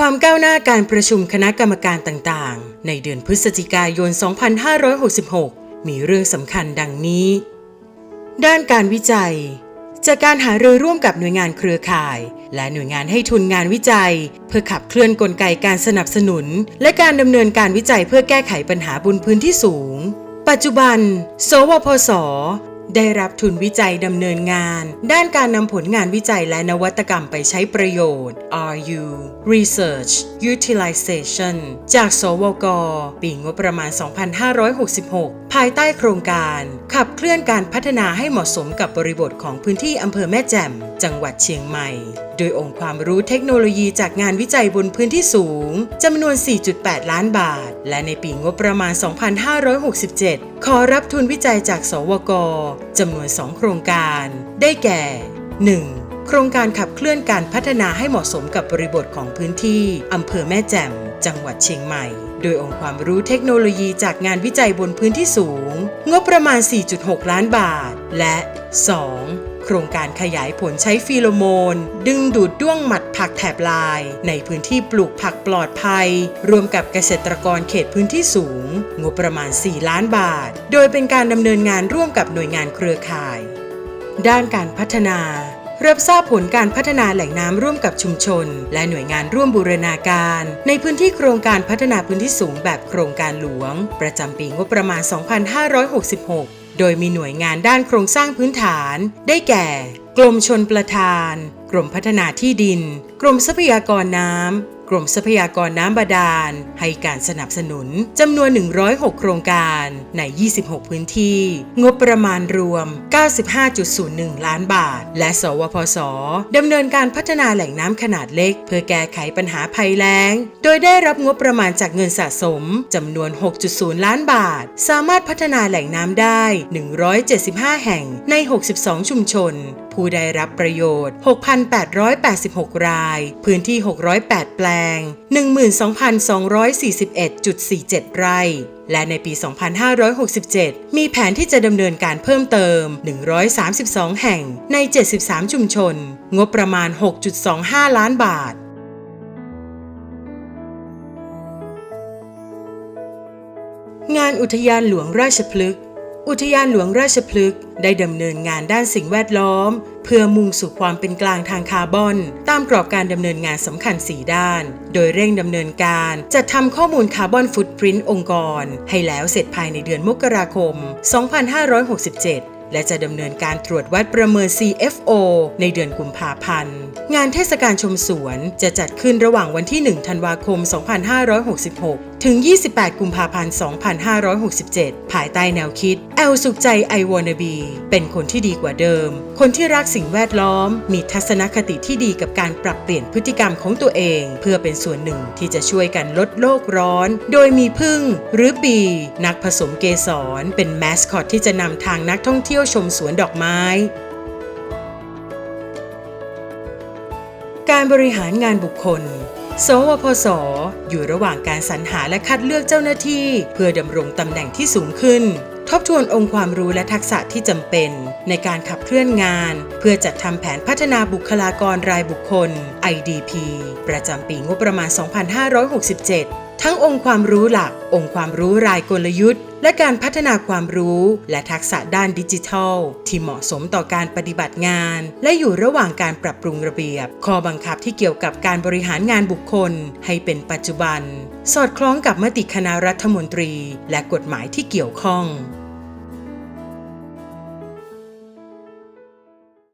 ความก้าวหน้าการประชุมคณะกรรมการต่างๆ ในเดือนพฤศจิกายน 2566 มีเรื่องสำคัญดังนี้ ด้านการวิจัย จากการหารือร่วมกับหน่วยงานเครือข่าย และหน่วยงานให้ทุนงานวิจัย เพื่อขับเคลื่อนกลไกการสนับสนุน และการดำเนินการวิจัยเพื่อแก้ไขปัญหาบนพื้นที่สูง ปัจจุบัน สวพศ ได้รับทุนวิจัยดำเนินงาน ด้านการนำผลงานวิจัยและนวัตกรรมไปใช้ประโยชน์ RU Research Utilization จาก สวก ปีงบประมาณ 2566 ภายใต้โครงการ ขับเคลื่อนการพัฒนาให้เหมาะสมกับบริบทของพื้นที่อำเภอแม่แจ่ม จังหวัดเชียงใหม่ โดยองค์ความรู้เทคโนโลยีจากงานวิจัยบนพื้นที่สูงจำนวน 4.8 ล้านบาท และในปีงบประมาณ 2567 ขอรับทุนวิจัยจาก สวกจำนวน 2 โครงการ ได้แก่ 1. โครงการขับเคลื่อนการพัฒนาให้เหมาะสมกับบริบทของพื้นที่อำเภอแม่แจ่ม จังหวัดเชียงใหม่ โดยองค์ความรู้เทคโนโลยีจากงานวิจัยบนพื้นที่สูง งบประมาณ 4.6 ล้านบาท และ 2. โครงการขยายผลใช้ฟีโรโมน ดึงดูดด้วงหมัดผักแถบลาย ในพื้นที่ปลูกผักปลอดภัย รวมกับเกษตรกรเขตพื้นที่สูง งบประมาณ 4 ล้านบาท โดยเป็นการดำเนินงานร่วมกับหน่วยงานเครือข่าย ด้านการพัฒนา รับทราบผลการพัฒนาแหล่งน้ำร่วมกับชุมชน และหน่วยงานร่วมบูรณาการ ในพื้นที่โครงการพัฒนาพื้นที่สูงแบบโครงการหลวง ประจำปีงบประมาณ 2566 โดยมีหน่วยงานด้านโครงสร้างพื้นฐาน ได้แก่ กรมชนประทาน กรมพัฒนาที่ดิน กรมทรัพยากรน้ำ กรมทรัพยากรน้ำบาดาล ให้การสนับสนุนจำนวน 106 โครงการใน 26 พื้นที่ งบประมาณรวม 95.01 ล้านบาท และ สวพศดำเนินการพัฒนาแหล่งน้ำขนาดเล็ก เพื่อแก้ไขปัญหาภัยแล้ง โดยได้รับงบประมาณจากเงินสะสมจำนวน 6.0 ล้านบาท สามารถพัฒนาแหล่งน้ำได้ 175 แห่งใน 62 ชุมชน ผู้ได้รับประโยชน์ 6,886 ราย พื้นที่ 608 แปลง12,241.47 ไร่ และในปี 2567 มีแผนที่จะดำเนินการเพิ่มเติม 132 แห่งใน 73 ชุมชน งบประมาณ 6.25 ล้านบาทงานอุทยานหลวงราชพฤกษ์ อุทยานหลวงราชพฤกษ์ได้ดำเนินงานด้านสิ่งแวดล้อม เพื่อมุ่งสู่ความเป็นกลางทางคาร์บอน ตามกรอบการดำเนินงานสำคัญ 4 ด้าน โดยเร่งดำเนินการจัดทำข้อมูลคาร์บอนฟุตปรินต์องค์กร ให้แล้วเสร็จภายในเดือนมกราคม 2567และจะดำเนินการตรวจวัดประเมิน CFO ในเดือนกุมภาพันธ์ งานเทศกาลชมสวนจะจัดขึ้นระหว่างวันที่ 1 ธันวาคม 2566ถึง 28 กุมภาพันธ์ 2567 ภายใต้แนวคิด แอลสุขใจ I wanna be เป็นคนที่ดีกว่าเดิม คนที่รักสิ่งแวดล้อม มีทัศนคติที่ดีกับการปรับเปลี่ยนพฤติกรรมของตัวเอง เพื่อเป็นส่วนหนึ่งที่จะช่วยกันลดโลกร้อน โดยมีพึ่งหรือบีนักผสมเกสร เป็นแมสคอตที่จะนำทางนักท่องเที่ยวชมสวนดอกไม้การบริหารงานบุคคล สวพศอยู่ระหว่างการสรรหาและคัดเลือกเจ้าหน้าที่ เพื่อดำรงตำแหน่งที่สูงขึ้น ทบทวนองค์ความรู้และทักษะที่จำเป็น ในการขับเคลื่อนงาน เพื่อจัดทำแผนพัฒนาบุคลากรรายบุคคล IDP ประจำปีงบประมาณ 2567 ทั้งองค์ความรู้หลัก องค์ความรู้รายกลยุทธ์ และการพัฒนาความรู้ และทักษะด้านดิจิทัล ที่เหมาะสมต่อการปฏิบัติงาน และอยู่ระหว่างการปรับปรุงระเบียบ ข้อบังคับที่เกี่ยวกับการบริหารงานบุคคล ให้เป็นปัจจุบัน สอดคล้องกับมติคณะรัฐมนตรี และกฎหมายที่เกี่ยวข้อง